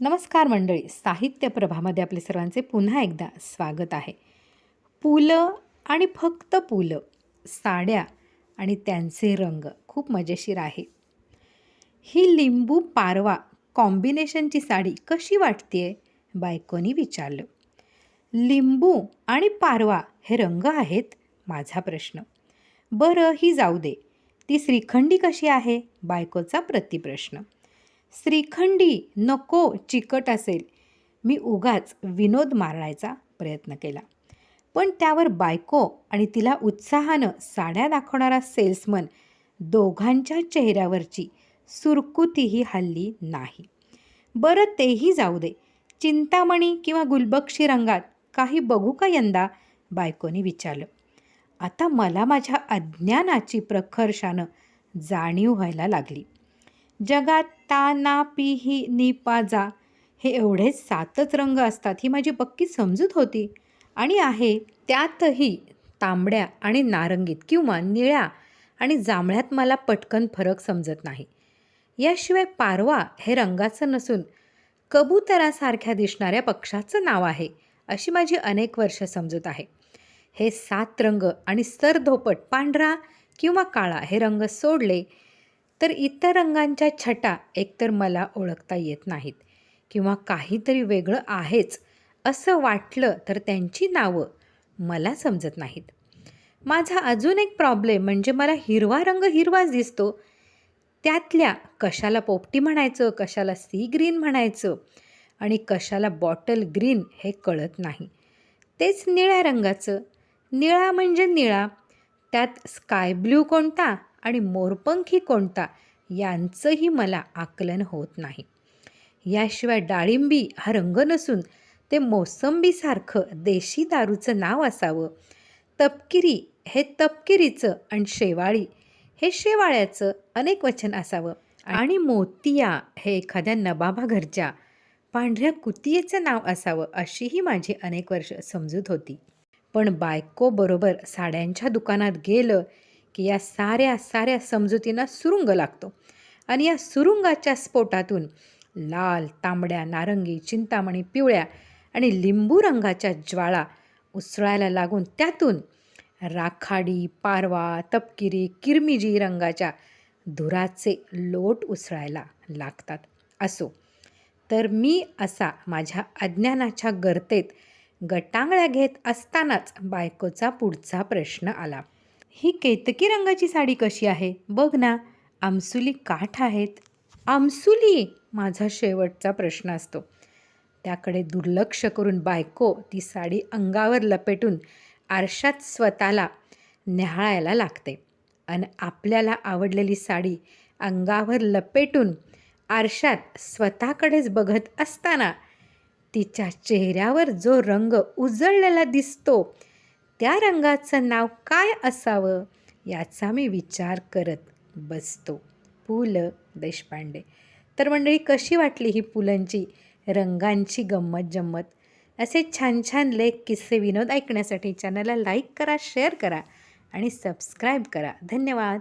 नमस्कार मंडळी. साहित्य प्रभामध्ये आपले सर्वांचे पुन्हा एकदा स्वागत आहे. पु ल आणि फक्त पु ल साड्या आणि त्यांचे रंग खूप मजेशीर आहे. ही लिंबू पारवा कॉम्बिनेशनची साडी कशी वाटतेय? बायकोनी विचारलं. लिंबू आणि पारवा हे रंग आहेत? माझा प्रश्न. बरं ही जाऊ दे. ती श्रीखंडी कशी आहे? बायकोचा प्रतिप्रश्न. श्रीखंडी नको चिकट असेल. मी उगाच विनोद मारण्याचा प्रयत्न केला. पण त्यावर बायको आणि तिला उत्साहानं साड्या दाखवणारा सेल्समन दोघांच्या चेहऱ्यावरची सुरकुतीही हल्ली नाही. बरं तेही जाऊ दे. चिंतामणी किंवा गुलबक्षी रंगात काही बघू का यंदा? बायकोनी विचारलं. आता मला माझ्या अज्ञानाची प्रखर्षानं जाणीव व्हायला लागली. जगात ता ना पी ही नि पा जा. हे एवढे सातच रंग असतात ही माझी पक्की समजूत होती. आणि आहे त्यातही तांबड्या आणि नारंगीत किंवा निळ्या आणि जांभळ्यात मला पटकन फरक समजत नाही. याशिवाय पारवा हे रंगाचं नसून कबुतरासारख्या दिसणाऱ्या पक्षाचं नाव आहे अशी माझी अनेक वर्ष समजूत आहे. हे सात रंग आणि सरधोपट पांढरा किंवा काळा हे रंग सोडले तर इतर रंगांच्या छटा एकतर मला ओळखता येत नाहीत किंवा काहीतरी वेगळं आहेच असं वाटलं तर त्यांची नावं मला समजत नाहीत. माझा अजून एक प्रॉब्लेम म्हणजे मला हिरवा रंग हिरवाच दिसतो. त्यातल्या कशाला पोपटी म्हणायचं कशाला सी ग्रीन म्हणायचं आणि कशाला बॉटल ग्रीन हे कळत नाही. तेच निळ्या रंगाचं. निळा म्हणजे निळा त्यात स्काय ब्ल्यू कोणता? आणि मोरपंखी कोणता यांचंही मला आकलन होत नाही. याशिवाय डाळिंबी हा रंग नसून ते मोसंबीसारखं देशी दारूचं नाव असावं. तपकिरी हे तपकिरीचं आणि शेवाळी हे शेवाळ्याचं अनेक वचन असावं. आणि मोतिया हे एखाद्या नबाबा घरच्या पांढऱ्या कुतियेचं नाव असावं अशीही माझी अनेक वर्ष समजूत होती. पण बायको बरोबर साड्यांच्या दुकानात गेलं की या साऱ्या साऱ्या समजुतींना सुरुंग लागतो. आणि या सुरुंगाच्या स्फोटातून लाल तांबड्या नारंगी चिंतामणी पिवळ्या आणि लिंबू रंगाच्या ज्वाळा उसळायला लागून त्यातून राखाडी पारवा तपकिरी किरमिजी रंगाच्या धुराचे लोट उसळायला लागतात. असो तर मी असा माझ्या अज्ञानाच्या गर्तेत गटांगळ्या घेत असतानाच बायकोचा पुढचा प्रश्न आला. ही केतकी रंगाची साडी कशी आहे? बघ ना आमसुली काठ आहेत. आमसुली? माझा शेवटचा प्रश्न असतो. त्याकडे दुर्लक्ष करून बायको ती साडी अंगावर लपेटून आरशात स्वतःला न्याहाळायला लागते. आणि आपल्याला आवडलेली साडी अंगावर लपेटून आरशात स्वतःकडेच बघत असताना तिच्या चेहऱ्यावर जो रंग उजळलेला दिसतो त्या रंगाचं नाव काय असावं याचा मी विचार करत बसतो. पु ल देशपांडे. तर मंडळी कशी वाटली ही पुलंची रंगांची गंमत जम्मत? असे छान छान लेख किस्से विनोद ऐकण्यासाठी चॅनलला लाईक करा शेअर करा आणि सबस्क्राईब करा. धन्यवाद.